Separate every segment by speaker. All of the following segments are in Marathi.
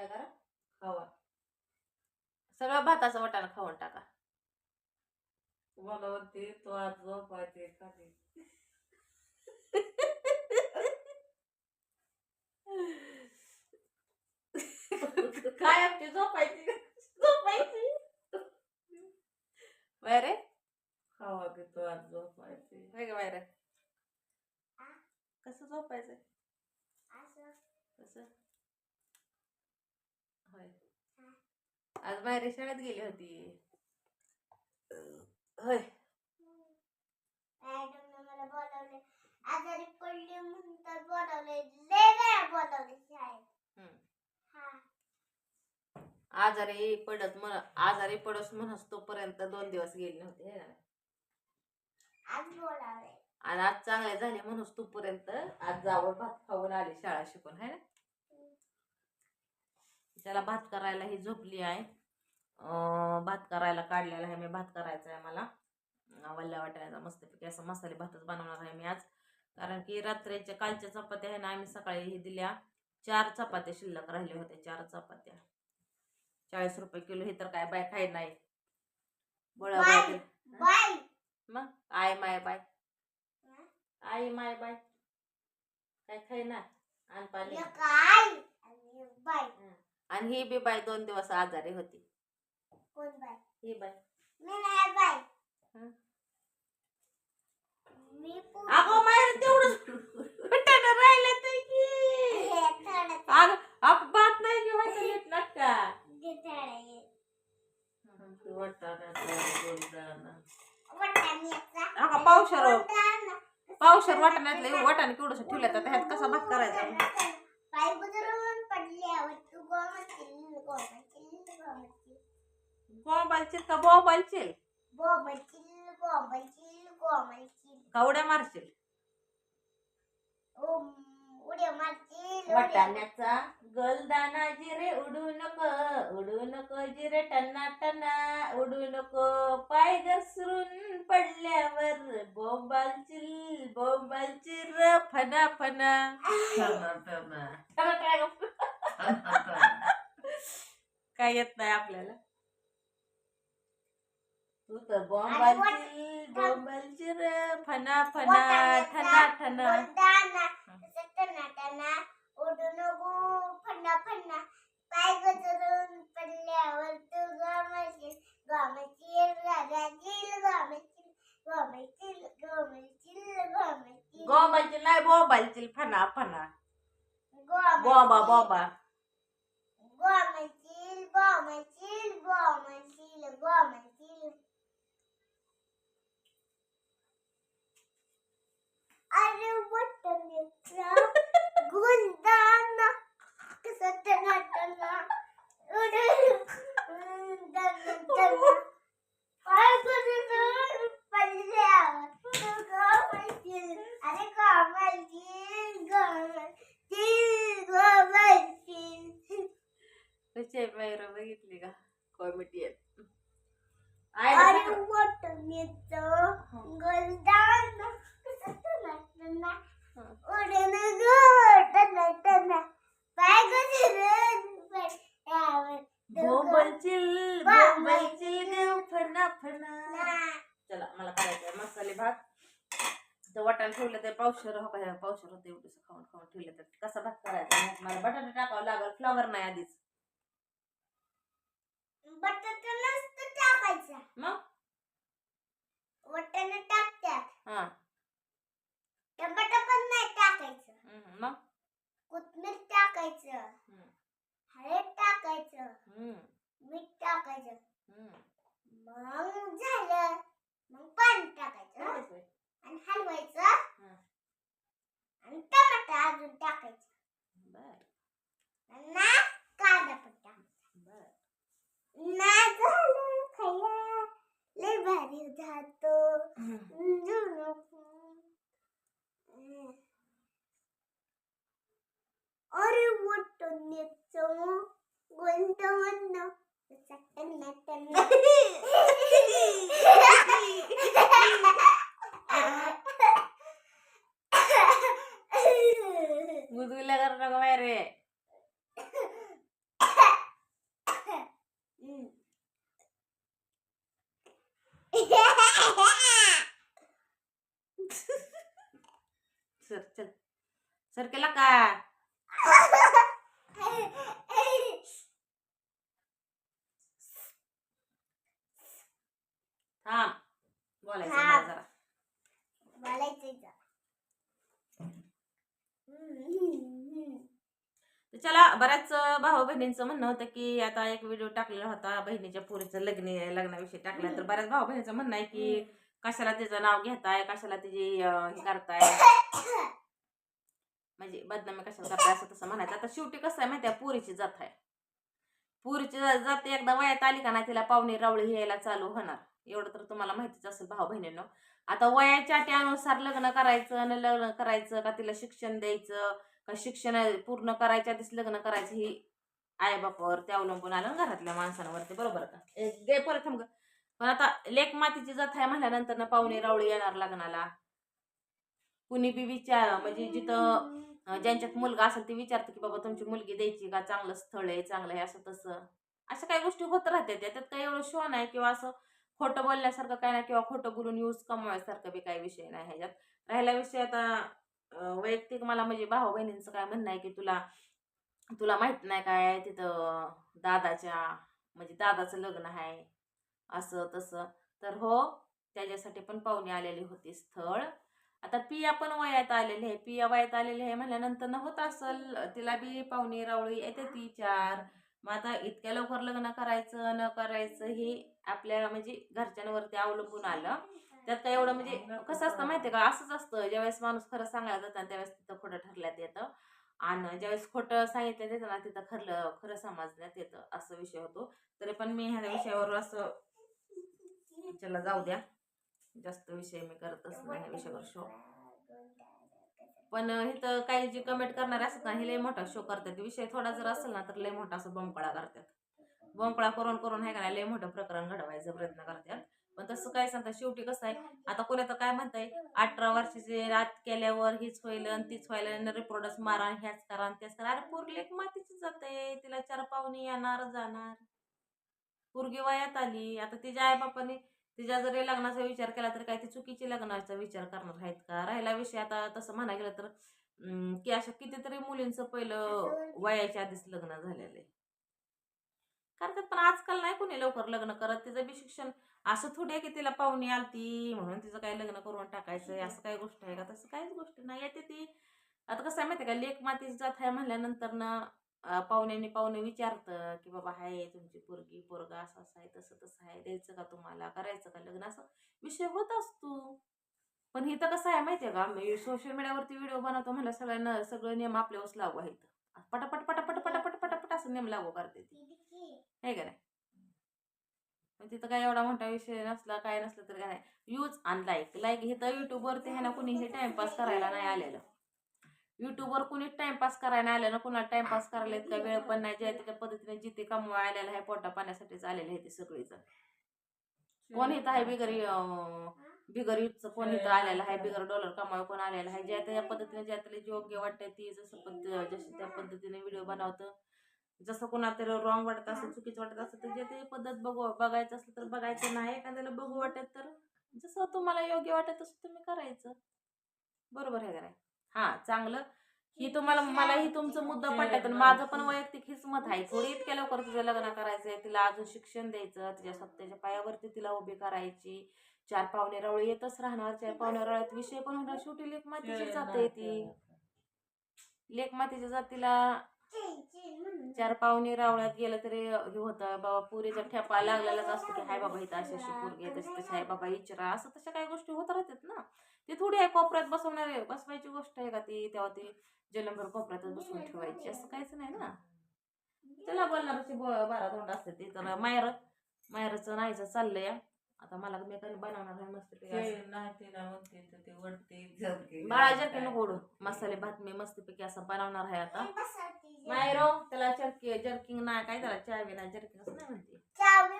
Speaker 1: काय करा?
Speaker 2: खावा.
Speaker 1: सगळं भाताचा वाटाणा खाऊन टाका.
Speaker 2: तुम्हाला म्हणते तो आज झोपायचे खाली.
Speaker 1: काय आपली झोपायची? झोपायची. रे
Speaker 2: खावा की तो आज झोपायचे
Speaker 1: होय का बाहेर कसं झोपायचं कसं होय आज बाहेर शाळेत गेली होती. होय.
Speaker 3: मॅडमने मला बोलावले आजारी पडली म्हणून तर बोलावले लय वेळा बोलावले शाळेत.
Speaker 1: हम्म.
Speaker 3: हा.
Speaker 1: आजारी पडत म्हण आजारी पडस म्हणस तोपर्यंत दोन दिवस गेली नव्हती हे ना?
Speaker 3: आज बोलावले.
Speaker 1: आणि आज चांगले झाले म्हणून तोपर्यंत आज जावं भात खाऊन आली शाळा शिकून है ना? त्याला भात करायला ही झोपली आहे. भात करायला काढलेला आहे मी भात करायचा आहे मला वल्ल्या वाटायचा मस्तपैकी असं मसाले भातच बनवणार आहे मी आज. कारण की रात्रीच्या कालच्या चपात्या आहे ना आम्ही सकाळी ही दिल्या. चार चपात्या शिल्लक राहिल्या होत्या चार चपात्या. चाळीस रुपये किलो हे तर काय बाय खाय नाही. बोळा
Speaker 3: बाय.
Speaker 1: मग? आय माय बाय आई माय बाय काय खाय ना आण पाणी.
Speaker 3: आणि
Speaker 1: ही बी बाय दोन दिवस आजारी होती.
Speaker 3: कोण बाय
Speaker 1: ही बाय
Speaker 3: मी नाही बाय
Speaker 1: हं?
Speaker 3: मी पु-
Speaker 1: अगो मायर तेवढं फटाणं राहिलं तर की.
Speaker 3: हे थोडं-
Speaker 1: अग आप बात नाही की व्हायचं नीट नाटका
Speaker 3: ते थोडं हे.
Speaker 2: वाटाण्याचा गोलदाना
Speaker 3: वाटाण्याचा.
Speaker 1: अगं पावशर
Speaker 3: वाटाणा.
Speaker 1: पावशर केवढंसं ठेवलं तर ह्यात कसा भात करायचा? बोंबालशील का बोंबालशील
Speaker 3: गोमतील गोमतील गोमतील
Speaker 1: का उड्या मारशील.
Speaker 3: उम, उड्या मारतील उड्या.
Speaker 1: वाटाण्याचा गलदाना जिरे उडू नको उडू नको जिरे टन्ना टन्ना उडू नको. पाय घसरून पडल्यावर बोंबालचिल बोंबालचिल र फना. फना
Speaker 2: टना
Speaker 1: काय येत नाही आपल्याला. तू तर बोंबालचिल बोंबालचिल र फना फना ठना ठना
Speaker 3: गोलदाना तसं टना टना उडू नको फन्ना फन्ना पाय गजरून पडल्यावर तू गोमतील गोमतील रागातील गोमतील गोमतील गोमतील गोमतील
Speaker 1: गोंबालचिल नाही बोंबालचिल फना फना
Speaker 3: गोमतील
Speaker 1: बोबा बोबा
Speaker 3: गोमतील गोमतील गोमतील गोमतील अरे वटण्याचा गुलदाना कसा टना टना उडून टना टना पाय गुजरून पडल्यावर तू गोमतील अरे गोमतील गोमतील गोमतील
Speaker 1: कसे बाहेर बघितली का? कॉमेडी आहेत
Speaker 3: अरे गुलदाना. उडून
Speaker 1: बोंबलचिल बोंबलचिल फना फना
Speaker 3: गोमतील
Speaker 1: चला मला करायचंय मसाले भात. तर वाटाणे ठेवलं ते पावशर हो काय पावशर होते एवढं खाऊन खाऊन ठेवलं तर. कसा भात करायचा? मला बटाटे टाकावं लागल. फ्लॉवर नाही आधीच.
Speaker 3: बटाटा नसतं टाकायचा.
Speaker 1: मग?
Speaker 3: वाटाणा टाकतात.
Speaker 1: हा.
Speaker 3: टमाटा पण नाही टाकायचं.
Speaker 1: हम्म, मग?
Speaker 3: कोथमीर टाकायचं.
Speaker 1: हम्म,
Speaker 3: हळद टाकायचं.
Speaker 1: हम्म,
Speaker 3: मीठ टाकायचं.
Speaker 1: हम्म.
Speaker 3: मग झालं. मग पाणी टाकायचं
Speaker 1: एवढंच होय.
Speaker 3: आणि हलवायचं.
Speaker 1: हं.
Speaker 3: आणि टमाटा अजून टाकायचं.
Speaker 1: बर.
Speaker 3: आणि ना कांदा पण टाकायचा
Speaker 1: बर
Speaker 3: ना झालं खायला लय भारी जातो जुनं. अरे वाटण्याचं गोंधळण टन्ना टन्ना
Speaker 1: गुदगुल्या करू नका बाहेर सर चल सर केला का थांब. बोलायचं मला. जरा. चला बऱ्याच भाऊ बहिणींचं म्हणणं होतं की आता एक व्हिडिओ टाकलेला होता बहिणीच्या पोरीचं लग्न लग्नाविषयी टाकला. तर बऱ्याच भाऊ बहिणीचं म्हणणं आहे की कशाला तिचं नाव घेताय कशाला तिची हे करताय? म्हणजे बदनामी कशाला करताय असं तसं म्हणायचं. आता शेवटी कसं आहे माहिती आहे पुरीची जात आहे. पुरीची जात एकदा वयात आली का नाही तिला पाहुणे रावळी यायला चालू होणार. एवढं तर तुम्हाला माहितीच असेल भाऊ बहिणींनो. आता वयाच्या त्यानुसार लग्न करायचं न लग्न करायचं का तिला शिक्षण द्यायचं का शिक्षण पूर्ण करायच्या आधीच लग्न करायचं ही आई बापावर ते अवलंबून आलं ना घरातल्या माणसांवरती बरोबर का? दे परत थांब पण आता लेक मातीची जात आहे म्हणल्यानंतर ना पाहुणे रावळी येणार लग्नाला. कुणी बी विचार म्हणजे जिथं ज्यांच्यात मुलगा असेल ते विचारतं की बाबा तुमची मुलगी द्यायची का? चांगलं स्थळ आहे चांगलं आहे असं तसं. अशा काही गोष्टी होत राहतात. त्याच्यात काही एवढं शो नाही किंवा असं खोटं बोलण्यासारखं काय नाही किंवा खोटं बोलून यूज कमवायसारखं बी काही विषय नाही ह्याच्यात. राहिला विषय आता वैयक्तिक मला म्हणजे भाऊ बहिणींचं काय म्हणणं आहे की तुला तुला माहीत नाही काय तिथं दादाच्या म्हणजे दादाचं लग्न आहे असं तसं. तर हो त्याच्यासाठी पण पाहुणे आलेली होती स्थळ. आता पिया पण वयात आलेली आहे. पिया वयात आलेली आहे म्हणल्यानंतर न होत असल तिला बी पाहुणे रावळी येते ती चार. मग आता इतक्या लवकर लग्न करायचं न करायचं हे आपल्याला म्हणजे घरच्यांवरती अवलंबून आलं. त्यात काय एवढं म्हणजे कसं असतं माहितीये का? असंच असतं. ज्यावेळेस माणूस खरं सांगायला जातं त्यावेळेस तिथं खोटं ठरल्यात येतं. आणि ज्यावेळेस खोटं सांगितलं येतं ना तिथं खरं खरं समजण्यात येतं. असं विषय होतो. तरी पण मी ह्या विषयावर असं चला जाऊ द्या. जास्त विषय मी करतच नाही विषयावर शो पण इथं काही जे कमेंट करणारे असतात ना हे लय मोठा शो करतात. विषय थोडा जर असेल ना तर लय मोठा असं बंपळा करतात. बंपळा करून करून हे का नाही लय मोठं प्रकरण घडवायचा प्रयत्न करतात. पण तसं काय सांगतात शेवटी कसं आहे आता कोणी तर काय म्हणताय अठरा वर्षाचे रात केल्यावर हीच होईल आणि तीच होईल रिप्रोडक्स मारा ह्याच करा आणि त्याच करा. अरे पोरगी एक मातीची जाते तिला चार पाहुणे येणार जाणार. पोरगी वयात आली आता तिच्या आईबापाने तिच्या जरी लग्नाचा विचार केला तर काय ती चुकीची लग्नाचा विचार करणार आहेत का? राहिला विषय आता तसं म्हणायला गेलं तर की अशा कितीतरी मुलींचं पहिलं वयाच्या आधीच लग्न झालेलं आहे. करतात पण आजकाल नाही कोणी लवकर लग्न करत. तिचं बी शिक्षण असं थोडी आहे की तिला पाहुणी आलती म्हणून तिचं काही लग्न करून टाकायचं असं काही गोष्ट आहे का? तसं काहीच गोष्ट नाही. येते ती. आता कसं आहे माहिती का? लेख मातीच जात आहे म्हणल्यानंतर ना पाहुण्याने पाहुणे विचारतं की बाबा हाय तुमची पोरगी पोरगा असं असं आहे तसं तसं आहे द्यायचं का तुम्हाला करायचं का लग्न? असं विषय होत असतो. पण इथं कसं आहे माहिती आहे का? मी सोशल मीडियावरती व्हिडिओ बनवतो म्हणलं सगळ्यांना सगळे नियम आपल्यावरच लागू आहेत. पटापट पटापट पटापट पटापट असं नियम लागू करते ती. का नाही? पण तिथं काय एवढा मोठा विषय नसला काय नसला तर काय नाही. यूज आणि लाईक लाईक हे तर युट्यूबवरती आहे ना कुणी हे टाइमपास करायला नाही आलेलं. युट्यूबवर कुणी टाइमपास करायला आलं ना कुणाला टाइमपास करायला इतका वेळ पण नाही ज्या त्याच्या पद्धतीने जिथे कमवा आलेला आहे पोटा पाण्यासाठीच आलेले आहे ते सगळीच कोण इथं आहे बिगर बिगर युथचं कोण इथं आलेलं आहे बिगर डॉलर कमावा कोण आलेला आहे ज्या त्या पद्धतीने ज्या त्याला योग्य वाटते ती जसं जशी त्या पद्धतीने व्हिडिओ बनवतं जसं कोणाला तरी रॉंग वाटत असेल चुकीचं वाटत असेल तर जे ते पद्धत बघू बघायचं असलं तर बघायचं नाही एखाद्याला बघू वाटत तर जसं तुम्हाला योग्य वाटत तसं तुम्ही करायचं. बरोबर आहे का नाही? हां चांगलं. ही तुम्हाला मला ही तुमचं मुद्दा पटत माझं पण वैयक्तिक हीच मत आहे. थोडी इतक्या लवकर तिचं लग्न करायचंय तिला अजून शिक्षण द्यायचं तिच्या स्वतःच्या पायावरती तिला उभी करायची. चार पावणे रावळे येतच राहणार चार पावणे रावळ्यात विषय पण होणार. शेवटी लेख मातीची जात आहे ती. लेख मातीच्या जातीला चार पावणे रावळ्यात गेलं तरी हे होतं बाबा पुरीचा ठेपा लागलेलाच असतो की हाय बाबा इथं अशी अशी पोरगी तशी तशी आहे बाबा इचरा. असं तशा काही गोष्टी होत राहतात ना. ती थोडी आहे कोपऱ्यात बसवणार बसवायची गोष्ट आहे का ती? तेव्हा ती जलंभर कोपऱ्यातच बसवून ठेवायची. असं काहीच नाही ना. त्याला बोलणारची बारा तोंड असते ती. तर मायर मायरचं नाहीचं चाललंय. आता मला मी काही बनवणार आहे मस्त
Speaker 2: नाही
Speaker 1: बाळा जरकी नको मसाले भात मी मस्तपैकी असं बनवणार आहे आता. मायरो त्याला जर्की जर्किंग नाही काय त्याला चहा बिना जर्किंग असं नाही म्हणते.
Speaker 3: चावी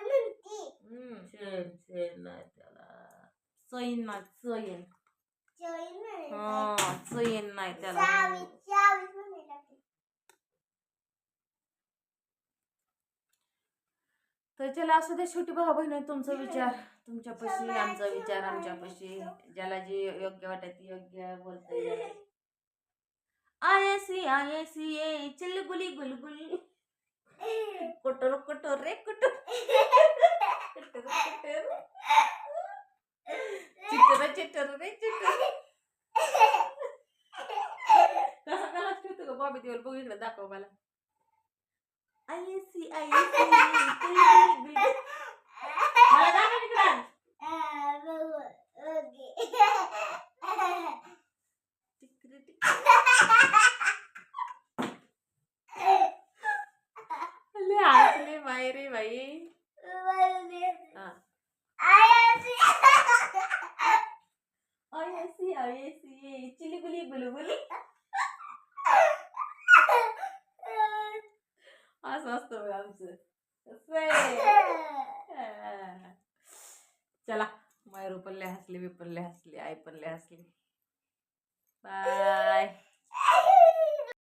Speaker 2: नाही त्याला.
Speaker 1: चैन नाही चैन.
Speaker 3: चावी
Speaker 1: हा चैन नाही त्याला
Speaker 3: चावी चावी म्हणायला
Speaker 1: तर चला असू दे शेवटी भाऊ बहिणी तुमचा विचार तुमच्यापाशी आमचा विचार आमच्यापाशी ज्याला जे योग्य वाटत ते योग्य बोलता येईल. आय सी आय सी ए चिलगुली गुलगुल कुटर कुटर रे कुटर. कुटर कुटर. चिटर चिटर रे चिटर. कसा कसा ठेवतो का बॉबी देवल बघ इकडे दाखव मला. आय सी आय सी मला दाखव तिकडं टिकरी टिक लय हसले बाई रे बाई हा. आय सी आय सी ए चिलगुली गुलगुली असं आहे. चला मायरू पण हसली मी पण हसली आई पण हसली. बाय.